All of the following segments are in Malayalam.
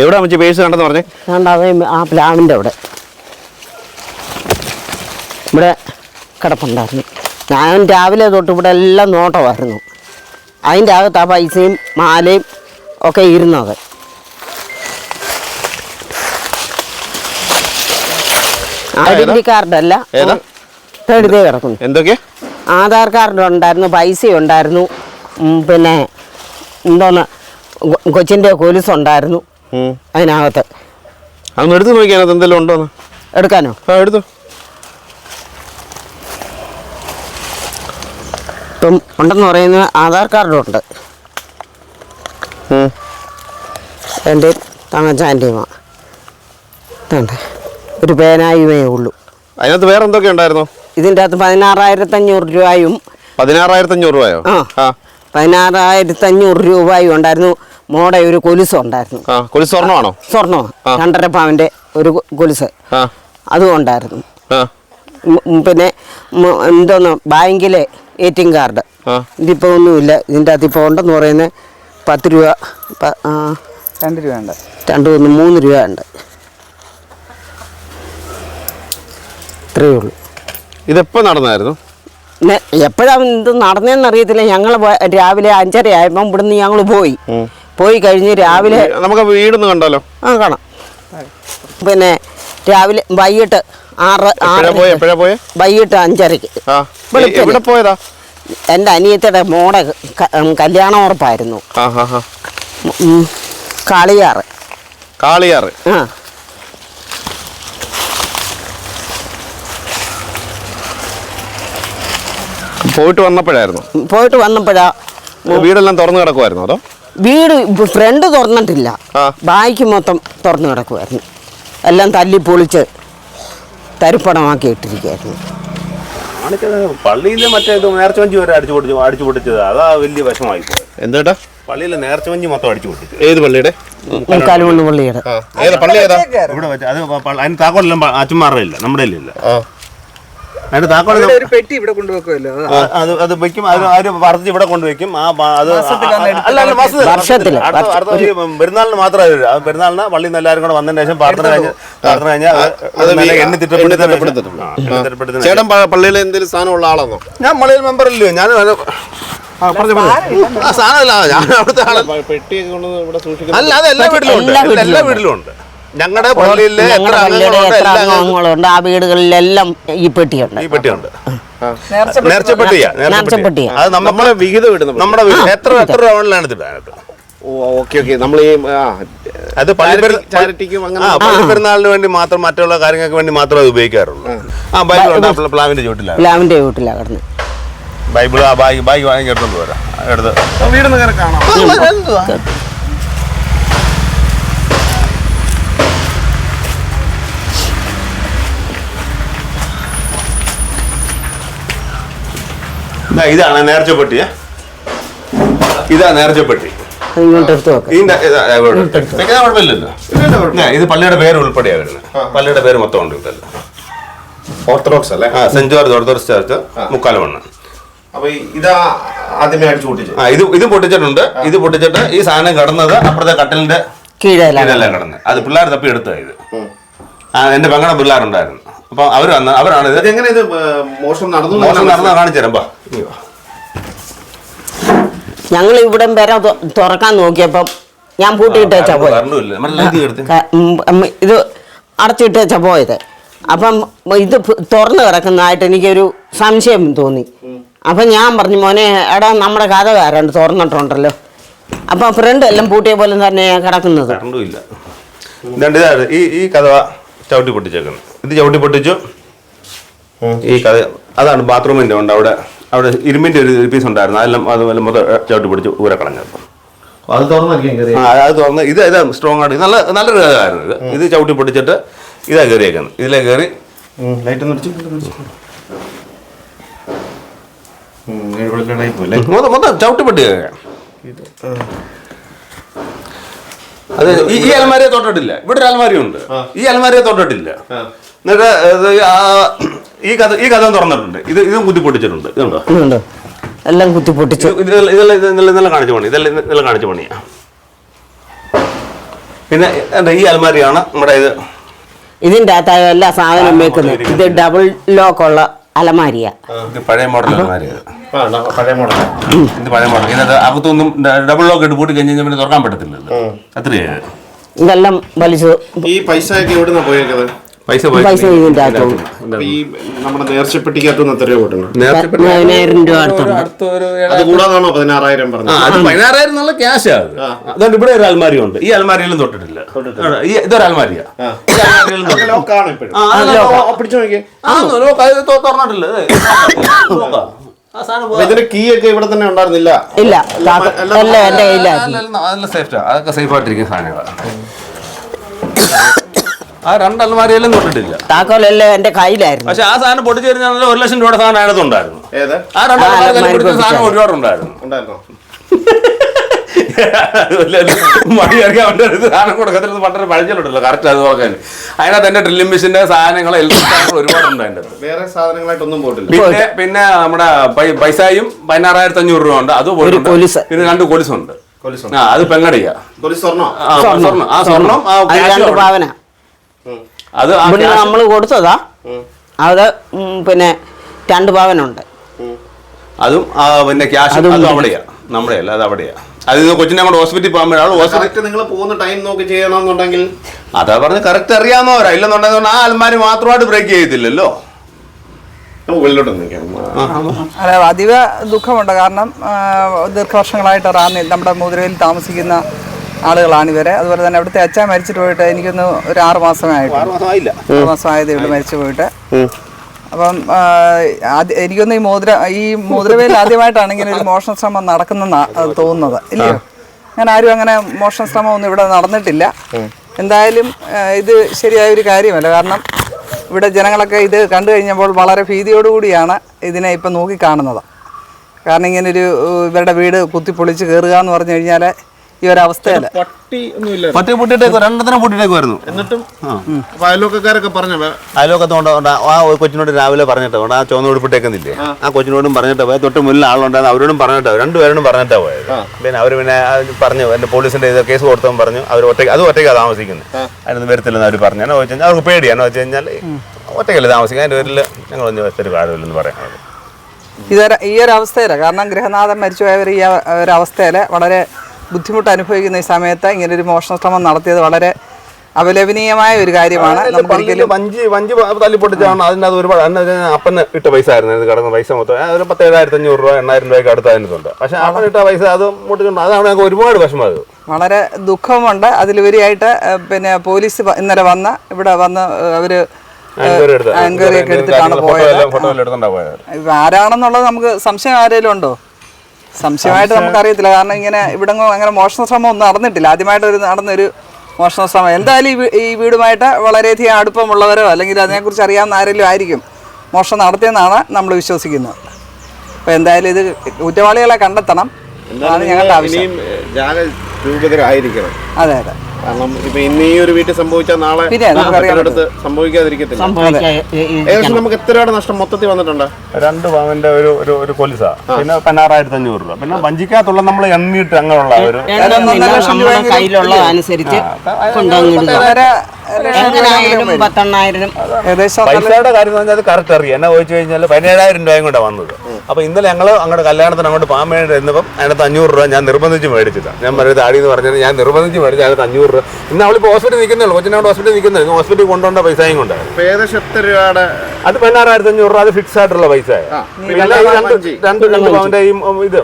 എവിടെ അമ്മച്ചി പേഴ്സ് കണ്ടെന്ന് പറഞ്ഞേ? കണ്ടത് ആ പ്ലാവിന്റെ അവിടെ. ഇവിടെ കിടപ്പുണ്ടായിരുന്നു. ഞാൻ രാവിലെ തൊട്ട് ഇവിടെ എല്ലാം നോട്ടമായിരുന്നു. അതിന്റെ അകത്ത് ആ പൈസയും മാലയും ഒക്കെ ഇരുന്നത്. ഐഡന്റി കാർഡല്ല? എഴുതി കിടക്കുന്നു. എന്തൊക്കെയാ ആധാർ കാർഡ് ഉണ്ടായിരുന്നു പൈസ ഉണ്ടായിരുന്നു. പിന്നെ എന്തോന്ന് കൊച്ചിന്റെ കൊലുസുണ്ടായിരുന്നു ഉം. അതിനകത്ത്. അതൊന്ന് എടുത്ത് നോക്കിയാൽ എന്തെല്ലാം ഉണ്ടോന്ന്. എടുക്കാനോ? ആ എടുത്തു. ഇപ്പം ഉണ്ടെന്ന് പറയുന്നത് ആധാർ കാർഡുണ്ട് ഉണ്ട്. എന്റെ തങ്ങച്ചാന്റെയുമാണ് വേണ്ട ഒരു പേനായുമേ ഉള്ളൂ. അതിനകത്ത് വേറെ എന്തൊക്കെ ഉണ്ടായിരുന്നു? ഇതിന്റെ അകത്ത് പതിനാറായിരത്തഞ്ഞൂറ് രൂപയും പതിനാറായിരത്തി അഞ്ഞൂറ് രൂപയോ ആ. ആ പതിനാറായിരത്തഞ്ഞൂറ് രൂപയും ഉണ്ടായിരുന്നു. മോടെ ഒരു കൊലുസ് ഉണ്ടായിരുന്നു. ആ കൊലി സ്വർണമാണോ? സ്വർണമോ രണ്ടര പാവന്റെ ഒരു കൊലുസ്. ആ. അതും ഉണ്ടായിരുന്നു. പിന്നെ എന്തോന്ന് ബാങ്കിലെ എ ടി എം കാർഡ്. ഇതിപ്പോ ഇതിപ്പോൾ ഒന്നുമില്ല. ഇതിന്റെ അകത്ത് ഇപ്പോൾ ഉണ്ടെന്ന് പറയുന്നത് പത്ത് രൂപ രണ്ട് രൂപ ഉണ്ട്. രണ്ട് ഒന്ന് മൂന്ന് രൂപ ഉണ്ട്. ഇത്രയേ ഉള്ളൂ. ഇതെപ്പോ നടന്നായിരുന്നു? എപ്പോഴാണ് ഇത് നടന്നതെന്ന് അറിയത്തില്ല. ഞങ്ങൾ രാവിലെ അഞ്ചര ആയപ്പം ഇവിടുന്ന് ഞങ്ങൾ പോയി. പോയി കഴിഞ്ഞ് രാവിലെ നമുക്ക് വീടൊന്ന് കണ്ടാലോ? ആ കാണാം. പിന്നെ രാവിലെ വൈകിട്ട് ആറ് ആറ് വൈകിട്ട് അഞ്ചരക്ക് പോയതാ? എന്റെ അനിയത്തിയുടെ മോടെ കല്യാണ ഉറപ്പായിരുന്നു. കാളിയാറ്. കാളിയാറ്. ആ. പോയിട്ട് വന്നപ്പോഴായിരുന്നു? പോയിട്ട് വന്നപ്പോഴാ വീടെല്ലാം തുറന്നു കിടക്കുമായിരുന്നു അതോ? വീട് ഫ്രണ്ട് തുറന്നിട്ടില്ല. ആ. ബാക്കി മൊത്തം തുറന്നു കിടക്കുമായിരുന്നു എല്ലാം തല്ലി പൊളിച്ച് തരിപ്പണമാക്കി ഇട്ടിരിക്കുകയായിരുന്നു. പള്ളിയിലെ മറ്റേ നേർച്ച വഞ്ചി വരെ അടിച്ചു പൊട്ടിച്ചു അടിച്ചു പൊട്ടിച്ചത്. അതാ വലിയ വിഷമായി എന്താ പള്ളിയിലെ നേർച്ച വഞ്ചി മൊത്തം അടിച്ചു പൊട്ടിച്ചു. ഏത് പള്ളിയുടെ? പള്ളിയുടെ. ഇവിടെ വെച്ച് അത് അതിന് താക്കോലെല്ലാം അച്ഛന്മാരുടെ ഇല്ല നമ്മുടെ ഇല്ല ആ. അതിന്റെ താക്കോൽ ഒരു പെട്ടി ഇവിടെ കൊണ്ടുവെക്കുമല്ലോ അത്. അത് വെക്കും. അത് വർദ്ധിച്ച് ഇവിടെ കൊണ്ടുവെക്കും. ആ പ- അത് അല്ല അല്ല മാസത്തിൽ വർഷത്തിൽ. അടുത്ത- അടുത്ത ഈ പെരുന്നാളിന് മാത്രമേ വരൂ. ആ പെരുന്നാളിന് പള്ളിയിൽ നിന്ന് എല്ലാവരും കൂടെ വന്നതിന് ശേഷം പ്രാർത്ഥന കഴിഞ്ഞ് പ്രാർത്ഥന കഴിഞ്ഞാൽ അത് വീ- എണ്ണി. ആ, ചേട്ടൻ പള്ളിയിൽ എന്തെങ്കിലും സ്ഥാനമുള്ള ആളാണോ? ഞാൻ പള്ളിയിൽ മെമ്പർ ഇല്ലയോ ഞാൻ അത്- ആ, പറഞ്ഞോ, പറഞ്ഞോ. ആ സാധനമല്ല. ഞാൻ അവിടുത്തെ പെട്ടിയൊക്കെ കൊണ്ടുവന്ന് ഇവിടെ സൂക്ഷിക്കുന്നത് അല്ല അത് എല്ലാ വീട്ടിലും ഉണ്ട്. എല്ലാ വീട്ടിലും ഉണ്ട്. ഞങ്ങളുടെ പള്ളിയിലെ എത്ര ഞങ്ങളുടെ പള്ളിയുടെ എത്ര അംഗങ്ങളുണ്ട്? ആ വീടുകളിലെല്ലാം ഈ പെട്ടിയുണ്ട്. ഈ പെട്ടിയുണ്ട്. നേർച്ച നേർച്ചപ്പെട്ടിയാ. നേർച്ചപ്പെട്ടിയാ. അത് നമ്മുടെ നമ്മുടെ വിഹിതം ഇടുന്ന നമ്മുടെ എത്ര എത്ര രൗണ്ടിലാണ് ഇത് ഇടാനായിട്ട്? Okay okay. നമ്മൾ ഈ അത് പള്ളി ചാരിറ്റിക്കും അങ്ങനെ പള്ളി പെരുന്നാളിന് വേണ്ടി മാത്രം മറ്റുള്ള കാര്യങ്ങൾക്ക് വേണ്ടി മാത്രമേ ഉപയോഗിക്കാറുള്ളൂ. ആ. ബൈബിൾ പ്ലാവിന്റെ ചുവട്ടിലാണ്. കിടന്ന്. ബൈബിൾ ആ ബാഗ് ബാഗ് വാങ്ങി എടുത്തോണ്ട് പോരാ എടുത്ത്. വീട് കാണാം. ദാ ഇതാണ് നേർച്ചപ്പെട്ടിയ ഇതാ നേർച്ചപ്പെട്ടി ഇതാ, ഇത് പള്ളിയുടെ പേര് ഉൾപ്പെടെയാ വരുന്നത്. പള്ളിയുടെ പേര് മൊത്തം ഉണ്ട് ഇതല്ല ഓർത്തഡോക്സ് അല്ലേ? Saint George orthodox church Mukkalamannu അപ്പൊ ഇതാ ആദ്യമേ അടിച്ചു പൊട്ടിച്ചു ആ ഇത് ഇത് പൊട്ടിച്ചിട്ടുണ്ട്. ഇത് പൊട്ടിച്ചിട്ട് ഈ സാധനം കടന്നത് അപ്പുറത്തെ കട്ടലിന്റെ കീഴെല്ലാം ഇതെല്ലാം കടന്നത് അത് പിള്ളേർ തപ്പി എടുത്തത് ഇത്. ആ എന്റെ പെങ്ങളുടെ പിള്ളേരുണ്ടായിരുന്നു. അപ്പൊ അവർ വന്ന അവരാണ് ഇത് എങ്ങനെ ഇത് മോഷണം നടന്നു മോശം നടന്ന കാണിച്ചു തരാം. ഞങ്ങൾ ഇവിടെ വരെ തുറക്കാൻ നോക്കിയപ്പം ഞാൻ പൂട്ടിയിട്ടേച്ചാ പോയത്. ഇത് അടച്ചിട്ട് വെച്ചാ പോയത്. അപ്പം ഇത് തുറന്നു കിടക്കുന്നതായിട്ട് എനിക്കൊരു സംശയം തോന്നി. അപ്പം ഞാൻ പറഞ്ഞു മോനെ എടാ നമ്മുടെ കഥ ആരാണ്ട് തുറന്നിട്ടുണ്ടല്ലോ. അപ്പം ഫ്രണ്ട് എല്ലാം പൂട്ടിയ പോലെ തന്നെ കിടക്കുന്നത്. ഇതാണ്ട് ഈ ഈ കഥ ചവിട്ടി പൊട്ടിച്ചേക്കുന്നത്. ഇത് ചവിട്ടി പൊട്ടിച്ചു. ഈ കഥ അതാണ് ബാത്റൂമിന്റെ ഉണ്ട്. അവിടെ അവിടെ ഇരുമ്പിന്റെ ഒരു പീസ് ഉണ്ടായിരുന്നു. അതെല്ലാം അതുപോലെ മൊത്തം ചവിട്ടി പൊടിച്ച് ഊരെ കളഞ്ഞത് അത് കയറി ആ അത് തുറന്ന് ഇത് ഇതാണ് സ്ട്രോങ് ആണ് നല്ല നല്ലൊരു കഥയായിരുന്നു ഇത്. ഇത് ചവിട്ടി പൊട്ടിച്ചിട്ട് ഇതാ കയറിയേക്കുന്നത് ഇതിലേ കയറി ലൈറ്റ് ഒന്ന് മൊത്തം മൊത്തം ചവിട്ടി പൊട്ടി അതെ ഈ അലമാരിയെ തൊട്ടിട്ടില്ല. ഇവിടെ ഒരു അലമാരി ഉണ്ട് ഈ അലമാരിയെ തൊട്ടിട്ടില്ല. എന്നിട്ട് ഈ കഥ ഈ കഥ തുറന്നിട്ടുണ്ട്. ഇത് ഇതും കുത്തി പൊട്ടിച്ചിട്ടുണ്ട് ഇതുണ്ടോ? എല്ലാം കുത്തി പൊട്ടിച്ചു ഇതെല്ലാം ഇതെല്ലാം കാണിച്ചു പണി. ഇതെല്ലാം ഇതെല്ലാം കാണിച്ച പണിയാ. പിന്നെ എന്താ ഈ അലമാരിയാണ് നമ്മുടെ ഇത്. ഇതിന്റെ അകത്തായ എല്ലാ സാധനം വെക്കുന്നത് ഇത് ഡബിൾ ലോക്ക് ഉള്ള അലമാരിയ. ഇത് പഴയ മോഡൽ പഴയ മോഡൽ. ഇത് പഴയ മോഡൽ. ഇതിനകത്ത് അകത്തൊന്നും ഡബിൾ ലോക്ക് ഇട്ട് പൂട്ടി കഴിഞ്ഞ് കഴിഞ്ഞാൽ പിന്നെ തുറക്കാൻ പറ്റത്തില്ലല്ലോ. അത്രയാണ് ഇതെല്ലാം വലിച്ചു ഈ പൈസ ഒക്കെ എവിടുന്നാ പോയേക്കത് പൈസ പൈസ ഈ നമ്മുടെ നേർച്ചപ്പെട്ടിക്കകത്തുനിന്ന് രൂപ പതിനാറായിരം പറഞ്ഞത്? അത് പതിനാറായിരം എന്നുള്ള ക്യാഷ് അത്. അതുകൊണ്ട് ഇവിടെ ഒരു അൽമാരി ഉണ്ട്. ഈ അൽമാരിയിലും തൊട്ടിട്ടില്ല. ഇതൊരു അൽമാരിയാ തുറന്നിട്ടില്ല. ഇതിന്റെ കീ ഒക്കെ ഇവിടെ തന്നെ ഉണ്ടായിരുന്നില്ല? ഇല്ല. നല്ല അതൊക്കെ സേഫ് ആയിട്ടിരിക്കുന്ന സാധനങ്ങളാണ് ആ രണ്ട് അലമാരിയിലും തൊട്ടിട്ടില്ല താക്കോലല്ലേ എന്റെ കയ്യിലായിരുന്നു. പക്ഷെ ആ സാധനം പൊട്ടിച്ചു കഴിഞ്ഞാൽ ഒരു ലക്ഷം രൂപയുടെ സാധനം അതിനകത്ത് ഉണ്ടായിരുന്നു. ഏത്? ആ രണ്ട് അലമാരി പൊട്ടിച്ച സാധനം. ഒരുപാടുണ്ടായിരുന്നു ഉണ്ടായിരുന്നോ. മടി അറിയാൻ വേണ്ടി ഒരു സാധനം കൊടുക്കത്തില്ല പണ്ടൊരു പഴഞ്ചലുണ്ടല്ലോ കറക്റ്റ് അത് നോക്കാൻ അതിനകത്ത് എന്റെ ഡ്രില്ലിംഗ് മെഷീന്റെ സാധനങ്ങൾ ഇലക്ട്രിക് ഒരുപാടുണ്ട് അതിന്റെ അകത്ത്. വേറെ സാധനങ്ങളായിട്ടൊന്നും പോയിട്ടില്ല. പിന്നെ പിന്നെ നമ്മുടെ പൈസയും പതിനാറായിരത്തി അഞ്ഞൂറ് രൂപ ഉണ്ട്. അത് പോയിട്ടുണ്ട്. പിന്നെ രണ്ട് കൊലുസുണ്ട്. ആ അത് പെങ്ങടിയാ. പോലീസ് സ്വർണം? ആ, സ്വർണം. ആ സ്വർണം. ആ അത് നമ്മൾ കൊടുത്തതാ. അത് പിന്നെ രണ്ട് പവനുണ്ട് അതും പിന്നെ ക്യാഷ് അതും അവിടെയാ. നമ്മുടെ അല്ല അത് അവിടെയാ. അത് കൊച്ചിനെ കൊണ്ട് ഹോസ്പിറ്റലിൽ പോകുമ്പോഴാണ് ഹോസ്പിറ്റൽ നിങ്ങൾ പോകുന്ന ടൈം നോക്കി ചെയ്യണമെന്നുണ്ടെങ്കിൽ. അതാ പറഞ്ഞ് കറക്റ്റ് അറിയാവുന്നവരാ. ഇല്ലെന്നുണ്ടെങ്കിൽ ആ അൽമാരി മാത്രമായിട്ട് ബ്രേക്ക് ചെയ്തില്ലല്ലോ അതീവ ദുഃഖമുണ്ട്. കാരണം ദീർഘവർഷങ്ങളായിട്ട് റാന്നിൽ നമ്മുടെ മുതിരയിൽ താമസിക്കുന്ന ആളുകളാണ് ഇവരെ. അതുപോലെ തന്നെ അവിടുത്തെ അച്ഛൻ മരിച്ചിട്ട് പോയിട്ട് എനിക്കൊന്ന് ഒരു ആറ് മാസമേ ആയിട്ട് ആറ് ആറ് മാസമായതേ ഉള്ളൂ മരിച്ചു പോയിട്ട്. അപ്പം എനിക്കൊന്ന് ഈ മോതിര ഈ മോതിരവേൽ ആദ്യമായിട്ടാണ് ഇങ്ങനെ ഒരു മോഷണ ശ്രമം നടക്കുന്ന തോന്നുന്നത്. ഇല്ലയോ? ഞാൻ ആരും അങ്ങനെ മോഷണ ശ്രമം ഒന്നും ഇവിടെ നടന്നിട്ടില്ല. എന്തായാലും ഇത് ശരിയായ ഒരു കാര്യമല്ല. കാരണം ഇവിടെ ജനങ്ങളൊക്കെ ഇത് കണ്ടു കഴിഞ്ഞപ്പോൾ വളരെ ഭീതിയോടുകൂടിയാണ് ഇതിനെ ഇപ്പം നോക്കിക്കാണുന്നത്. കാരണം ഇങ്ങനൊരു ഇവരുടെ വീട് കുത്തിപ്പൊളിച്ച് കയറുക എന്ന് പറഞ്ഞു കഴിഞ്ഞാൽ ഈ ഒരു അവസ്ഥയിൽ പട്ടി ഒന്നുമില്ല. പട്ടി പൊട്ടിട്ടേക്ക് രണ്ടെണ്ണം പൊട്ടിട്ടേക്ക് വരുന്നു എന്നിട്ടും അപ്പൊ അയൽവക്കക്കാരൊക്കെ പറഞ്ഞ? അയലോക്കത്തോണ്ട് ആ കൊച്ചിനോട് രാവിലെ പറഞ്ഞിട്ട് ആ ചുവന്ന ഉടുപ്പിട്ടേക്കുന്നില്ലേ? ആ. കൊച്ചിനോടും പറഞ്ഞിട്ട് പോയത്. തൊട്ട് മുന്നിൽ ആളുണ്ടായിരുന്നു. അവരോടും പറഞ്ഞിട്ടാ രണ്ടുപേരോടും പറഞ്ഞിട്ടാ പോയത്. പിന്നെ അവർ പിന്നെ പറഞ്ഞു എന്റെ പോലീസിന്റെ ഇത് കേസ് കൊടുത്തവൻ പറഞ്ഞു. അവർ ഒറ്റയ്ക്ക് അത് ഒറ്റയ്ക്കാണ് താമസിക്കുന്നത് അതിനൊന്നും വരത്തില്ലെന്ന് അവർ പറഞ്ഞു. എന്നാ വെച്ച് കഴിഞ്ഞാൽ അവർക്ക് പേടിയാണ്? വെച്ച് കഴിഞ്ഞാൽ ഒറ്റയ്ക്കല്ലേ താമസിക്കുക അതിന്റെ പേരിൽ ഞങ്ങൾ ഒന്നും ഒരു കാര്യമില്ലെന്ന് പറയാം ഇതൊരു ഈ ഒരു അവസ്ഥയിലാണ് കാരണം ഗൃഹനാഥൻ മരിച്ചുപോയവർ ഈ ഒരു അവസ്ഥയിൽ വളരെ ബുദ്ധിമുട്ട് അനുഭവിക്കുന്ന ഈ സമയത്ത് ഇങ്ങനെ ഒരു മോഷണ ശ്രമം നടത്തിയത് വളരെ അപലപനീയമായ ഒരു കാര്യമാണ്. നമുക്ക് വഞ്ചി വഞ്ചി തല്ലി പൊട്ടിച്ചാണ് അതിന്റെ അത് ഒരുപാട് അപ്പന് ഇട്ട പൈസ ആയിരുന്നു. ഇത് കിടന്ന പൈസ മൊത്തം. ഒരു പത്ത് ഏഴായിരത്തി അഞ്ഞൂറ് രൂപ എണ്ണായിരം രൂപയ്ക്ക് അടുത്ത് അതിനകത്തുണ്ട്. പക്ഷെ അപ്പൻ ഇട്ട പൈസ അത് മുട്ടിട്ടുണ്ട് അതാണ് ഞങ്ങൾക്ക് ഒരുപാട് വിഷമം അത്. വളരെ ദുഃഖമുണ്ട്. അതിലുപരിയായിട്ട് പിന്നെ പോലീസ് ഇന്നലെ വന്ന് ഇവിടെ വന്ന് അവർ എൻക്വയറി ഒക്കെ എടുത്തിട്ടാണ് പോയത്. ആരാണെന്നുള്ളത് നമുക്ക് സംശയം ആരെങ്കിലും ഉണ്ടോ? സംശയമായിട്ട് നമുക്ക് അറിയത്തില്ല കാരണം ഇങ്ങനെ ഇവിടെ അങ്ങനെ മോഷണ ശ്രമം ഒന്നും നടന്നിട്ടില്ല. ആദ്യമായിട്ട് ഒരു നടന്നൊരു മോഷണ ശ്രമം. എന്തായാലും ഈ വീടുമായിട്ട് വളരെയധികം അടുപ്പമുള്ളവരോ അല്ലെങ്കിൽ അതിനെക്കുറിച്ച് അറിയാവുന്ന ആരെങ്കിലും ആയിരിക്കും മോഷണം നടത്തിയെന്നാണ് നമ്മൾ വിശ്വസിക്കുന്നത്. അപ്പോൾ എന്തായാലും ഇത് കുറ്റവാളികളെ കണ്ടെത്തണം. അതാണ് ഞങ്ങളുടെ ആവശ്യം. അതെ അതെ. കാരണം ഇപ്പൊ ഇന്ന് ഈ ഒരു വീട്ടിൽ സംഭവിച്ചാൽ നാളെ അടുത്ത് സംഭവിക്കാതിരിക്കത്തില്ല. ഏകദേശം നമുക്ക് എത്ര രൂപയുടെ നഷ്ടം മൊത്തത്തിൽ വന്നിട്ടുണ്ട്? രണ്ട് പവന്റെ ഒരു ഒരു ഒരു കൊലിസ പിന്നെ പതിനാറായിരത്തി അഞ്ഞൂറ് രൂപ. പിന്നെ വഞ്ചിക്കകത്തുള്ള നമ്മൾ എണ്ണിട്ട് അങ്ങനെയുള്ള ഒരു കയ്യിലുള്ള അനുസരിച്ച് പൈസയുടെ കാര്യം എന്ന് പറഞ്ഞാൽ അത് കറക്റ്റ് അറിയാം. എന്നാ ചോദിച്ചു കഴിഞ്ഞാൽ പതിനേഴായിരം രൂപയും കൂടെ വന്നത്. അപ്പൊ ഇന്നലെ ഞങ്ങൾ അങ്ങോട്ട് കല്യാണത്തിന് അങ്ങോട്ട് പോകാൻ വേണ്ടി ഇരുന്നപ്പം അതിനകത്ത് അഞ്ഞൂറ് രൂപ ഞാൻ നിർബന്ധിച്ച് മേടിച്ചതാണ് ഞാൻ പറയുന്നത് ആടി എന്ന് പറഞ്ഞാൽ ഞാൻ നിർബന്ധിച്ച് മേടിച്ച അതിനകത്ത് അഞ്ഞൂറ് രൂപ. ഇന്ന് അവളിപ്പോൾ ഹോസ്പിറ്റലിൽ നിൽക്കുന്നുള്ളൂ കൊച്ചിനോട് ഹോസ്പിറ്റലിൽ നിൽക്കുന്നത് ഹോസ്പിറ്റലിൽ കൊണ്ടുപോകേണ്ട പൈസയും കൊണ്ട് ഇപ്പൊ ഏകദേശം രൂപയുടെ അത് പതിനാറായിരത്തി അഞ്ഞൂറ് രൂപ. അത് ഫിക്സ് ആയിട്ടുള്ള പൈസ. പിന്നെ രണ്ട്. രണ്ട് പവന്റെ ഈ ഇത്.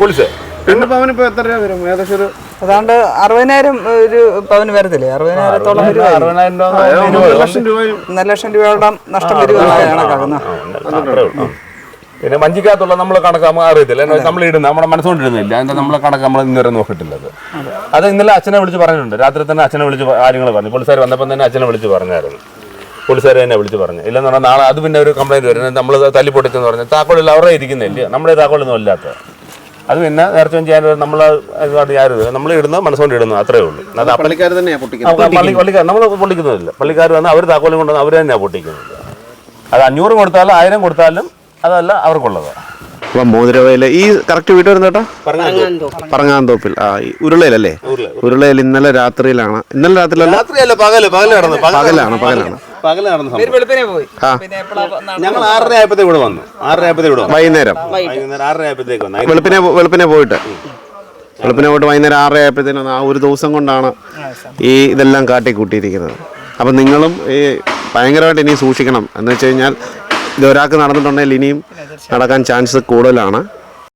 കുളിച്ച്. രണ്ട് പവന് ഇപ്പൊ എത്ര രൂപ വരും? ഏകദേശം ഒരു അതാണ്ട് അറുപതിനായിരം ഒരു പവന് വരത്തില്ലേ? അറുപതിനായിരത്തോളം രൂപ അറുപതിനായിരം രൂപ ലക്ഷം രൂപയും ഒന്നര ലക്ഷം രൂപയോളം നഷ്ടം വരുമെന്നാണ് കണക്കാക്കുന്നത്. പിന്നെ വഞ്ചിക്കകത്തുള്ള നമ്മൾ കണക്ക് നമുക്ക് അറിയത്തില്ല. നമ്മൾ ഇടുന്ന നമ്മുടെ മനസ്സുകൊണ്ടിരുന്നില്ല അതിന്റെ നമ്മളെ കണക്ക് നമ്മൾ ഇന്നുവരെ നോക്കിയിട്ടില്ലത്. അത് ഇന്നലെ അച്ഛനെ വിളിച്ച് പറഞ്ഞിട്ടുണ്ട്. രാത്രി തന്നെ അച്ഛനെ വിളിച്ച് കാര്യങ്ങൾ പറഞ്ഞു. പോലീസുകാർ വന്നപ്പോൾ തന്നെ അച്ഛനെ വിളിച്ച് പറഞ്ഞായിരുന്നു. പോലീസുകാർ തന്നെ വിളിച്ച് പറഞ്ഞു. ഇല്ലെന്ന് പറഞ്ഞാൽ നാളെ അത് പിന്നെ ഒരു കംപ്ലൈന്റ് വരുന്നത് നമ്മൾ തല്ലി പൊട്ടിച്ചെന്ന് പറഞ്ഞാൽ താക്കോളിൽ അവരെ ഇരിക്കുന്നില്ല. നമ്മുടെ താക്കോളൊന്നും ഇല്ലാത്ത. അത് പിന്നെ നേരത്തെ ചെയ്യാൻ നമ്മൾ ആരും നമ്മൾ ഇടുന്ന മനസ്സുകൊണ്ട് ഇടുന്നു അത്രേ ഉള്ളൂ. അത് പള്ളിക്കാർ പൊട്ടിക്കുന്നത്. പള്ളിക്കാർ നമ്മൾ പൊട്ടിക്കുന്നതല്ല പള്ളിക്കാർ വന്ന് അവർ താക്കോലും കൊണ്ടുവന്ന് അവർ തന്നെയാണ് പൊട്ടിക്കുന്നത്. അത് അഞ്ഞൂറ് കൊടുത്താലും ആയിരം കൊടുത്താലും അതല്ല അവർക്കുള്ളത്. അപ്പം മോതിരവയൽ ഈ കറക്റ്റ് വീട് വരുന്ന കേട്ടോ? പറങ്ങാന്തോപ്പിൽ. ആ ഈ ഉരുളയിലല്ലേ? ഉരുളയിൽ ഇന്നലെ രാത്രിയിലാണ്. ഇന്നലെ രാത്രിയിലല്ല? രാത്രിയല്ല പകൽ പകൽ നടന്നു പകലാണ് പകലാണ്. പകൽ നടന്ന സംഭവം. പോയി. ആ. പിന്നെ എപ്പോഴാ ഞങ്ങൾ ആറര ആയപ്പോഴത്തേക്ക് ഇവിടെ വന്നു. ആറര ആയപ്പോഴത്തേക്ക് ഇവിടെ വന്നു. വൈകുന്നേരം. വൈകുന്നേരം. ആറര ആയപ്പോഴത്തേക്ക് വന്നു. വെളുപ്പിനെ പോ- വെളുപ്പിനെ പോയിട്ട്. വെളുപ്പിനെ പോയിട്ട് വൈകുന്നേരം ആറര ആയപ്പോഴത്തേനും ആ ഒരു ദിവസം കൊണ്ടാണ് ഈ ഇതെല്ലാം കാട്ടി കൂട്ടിയിരിക്കുന്നത് അപ്പം നിങ്ങളും ഈ ഭയങ്കരമായിട്ട് ഇനി സൂക്ഷിക്കണം. എന്ന് വെച്ച് കഴിഞ്ഞാൽ ഇത് ഒരാൾക്ക് നടന്നിട്ടുണ്ടെങ്കിൽ ഇനിയും നടക്കാൻ ചാൻസ് കൂടുതലാണ്.